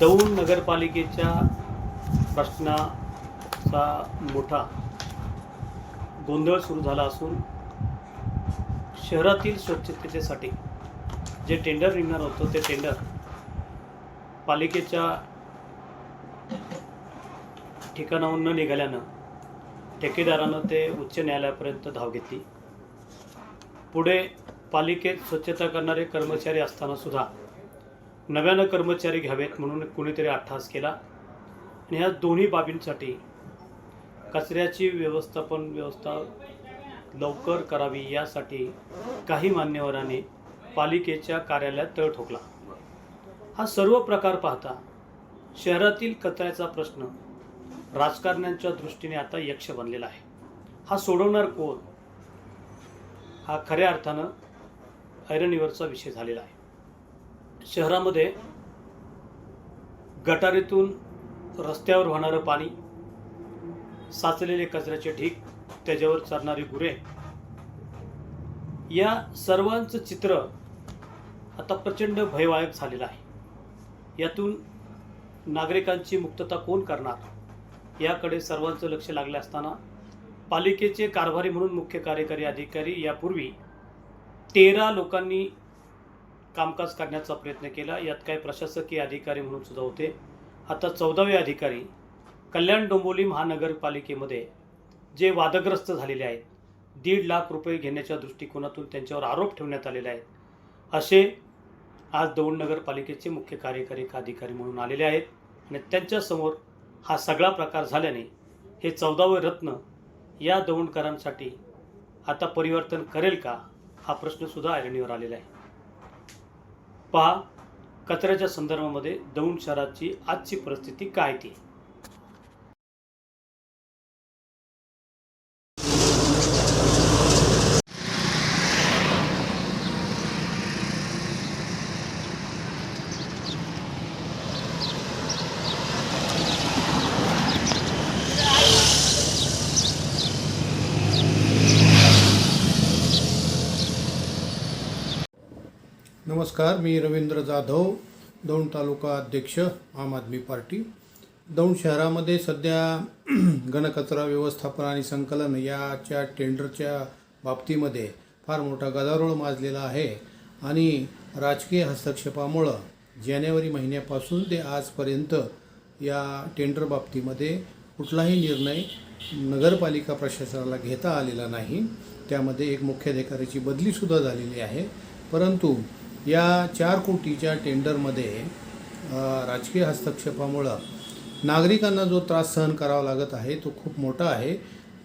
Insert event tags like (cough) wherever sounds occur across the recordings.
दौंड नगरपालिकेच्या प्रश्नाचा मोठा गोंधळ सुरू झाला असून शहरातील स्वच्छतेसाठी जे टेंडर निघणार होतं ते टेंडर पालिकेच्या ठिकाणाहून न निघाल्यानं ठेकेदारानं ते उच्च न्यायालयापर्यंत धाव घेतली. पुढे पालिकेत स्वच्छता करणारे कर्मचारी असताना सुद्धा नव्यानं कर्मचारी घ्यावेत म्हणून कुणीतरी अट्टहास केला. आणि ह्या दोन्ही बाबींसाठी कचऱ्याची व्यवस्थापन व्यवस्था लवकर करावी यासाठी काही मान्यवरांनी पालिकेच्या कार्यालयात तळ ठोकला. हा सर्व प्रकार पाहता शहरातील कचऱ्याचा प्रश्न राजकारण्यांच्या दृष्टीने आता यक्ष बनलेला आहे. हा सोडवणार कोण? हा खऱ्या अर्थानं ऐरणीवरचा विषय झालेला आहे. शहरामध्ये गटारीतून रस्त्यावर वाहणारं पाणी साचलेले कचऱ्याचे ढीक त्याच्यावर चरणारी गुरे या सर्वांचं चित्र आता प्रचंड भयवायक झालेलं आहे. यातून नागरिकांची मुक्तता कोण करणार? याकडे सर्वांचं लक्ष लागले असताना पालिकेचे कारभारी म्हणून मुख्य कार्यकारी अधिकारी यापूर्वी तेरा लोकांनी कामकाज करण्याचा प्रयत्न केला. यात काही प्रशासकीय अधिकारी म्हणून सुद्धा होते. आता चौदावे अधिकारी कल्याण डोंबोली महानगरपालिकेमध्ये जे वादग्रस्त झालेले आहेत दीड लाख रुपये घेण्याच्या दृष्टिकोनातून त्यांच्यावर आरोप ठेवण्यात आलेले आहेत. असे आज दौंड नगरपालिकेचे मुख्य कार्यकारी अधिकारी म्हणून आलेले आहेत आणि त्यांच्यासमोर हा सगळा प्रकार झाल्याने हे चौदावे रत्न या दौंडकरांसाठी आता परिवर्तन करेल का हा प्रश्नसुद्धा ऐरणीवर आलेला आहे. पहा कचऱ्याच्या संदर्भामध्ये दौंड शहराची आजची परिस्थिती काय ती? नमस्कार मी रवींद्र जाधव दौंड तालुका अध्यक्ष आम आदमी पार्टी. दौंड शहरामध्ये सध्या (clears throat) घनकचरा व्यवस्थापन आणि संकलन याच्या टेंडरच्या बाबतीमध्ये फार मोठा गदारोळ माजलेला आहे आणि राजकीय हस्तक्षेपामुळं जानेवारी महिन्यापासून ते आजपर्यंत या टेंडर बाबतीमध्ये कुठलाही निर्णय नगरपालिका प्रशासनाला घेता आलेला नाही. त्यामध्ये एक मुख्याधिकाऱ्याची बदलीसुद्धा झालेली आहे. परंतु या चार कोटीच्या टेंडरमध्ये राजकीय हस्तक्षेपामुळं नागरिकांना जो त्रास सहन करावा लागत आहे तो खूप मोठा आहे.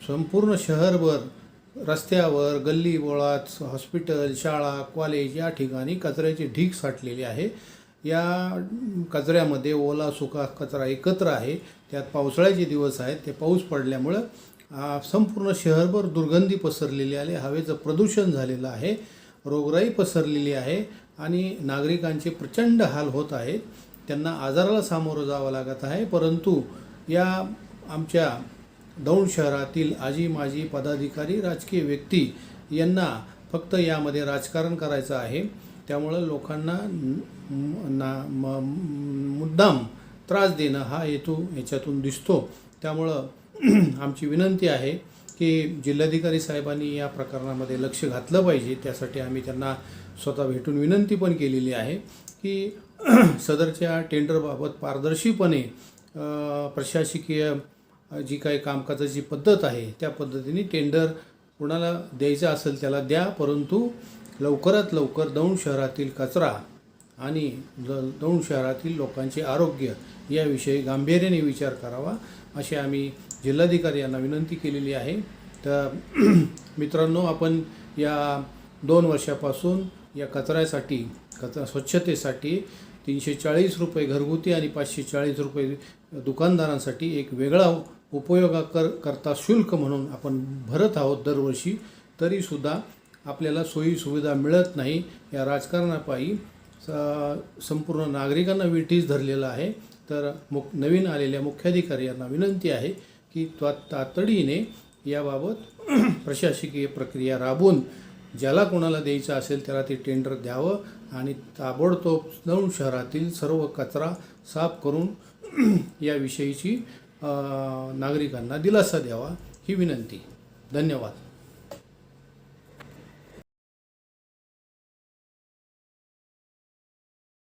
संपूर्ण शहरभर रस्त्यावर गल्ली बोळात हॉस्पिटल शाळा कॉलेज या ठिकाणी कचऱ्याचे ढीक साठलेले आहे. या कचऱ्यामध्ये ओला सुका कचरा एकत्र आहे. त्यात पावसाळ्याचे दिवस आहेत. ते पाऊस पडल्यामुळं संपूर्ण शहरभर दुर्गंधी पसरलेली आहे. हवेचं प्रदूषण झालेलं आहे. रोगराई पसरलेली आहे. आणि नागरिकांचे प्रचंड हाल होत आहेत. त्यांना आजाराला सामोरं जावं लागत आहे. परंतु या आमच्या दौंड शहरातील आजी माजी पदाधिकारी राजकीय व्यक्ती यांना फक्त यामध्ये राजकारण करायचं आहे. त्यामुळं लोकांना ना म- मुद्दाम त्रास देणं हा हेतू याच्यातून दिसतो. त्यामुळं (clears throat) आमची विनंती आहे की जिल्हाधिकारी साहेबांनी या प्रकरणामध्ये लक्ष घातलं पाहिजे. त्यासाठी आम्ही त्यांना स्वतः भेटून विनंती पण केलेली आहे की (clears throat) सदरच्या टेंडरबाबत पारदर्शीपणे प्रशासकीय जी काही कामकाजाची पद्धत आहे त्या पद्धतीने टेंडर कुणाला द्यायचं असेल त्याला द्या परंतु लवकरात लवकर दौंड शहरातील कचरा आणि द- दौंड शहरातील लोकांचे आरोग्य याविषयी गांभीर्याने विचार करावा असे आम्ही जिल्हाधिकारी यांना विनंती केलेली आहे. तर (clears throat) मित्रांनो आपण या दोन वर्षापासून या कचऱ्यासाठी कचरा स्वच्छतेसाठी तीनशे चाळीस रुपये घरगुती आणि पाचशे चाळीस रुपये दुकानदारांसाठी एक वेगळा उपयोगा कर करता शुल्क म्हणून आपण भरत आहोत दरवर्षी तरीसुद्धा आपल्याला सोयीसुविधा मिळत नाही. या राजकारणापायी संपूर्ण नागरिकांना विठीस धरलेलं आहे. तर मुख नवीन आलेल्या मुख्याधिकारी यांना विनंती आहे की त्वा तातडीने याबाबत प्रशासकीय प्रक्रिया राबवून ज्याला कोणाला द्यायचं असेल त्याला ते टेंडर द्यावं आणि ताबडतोब नऊ शहरातील सर्व कचरा साफ करून याविषयीची नागरिकांना दिलासा द्यावा ही विनंती. धन्यवाद.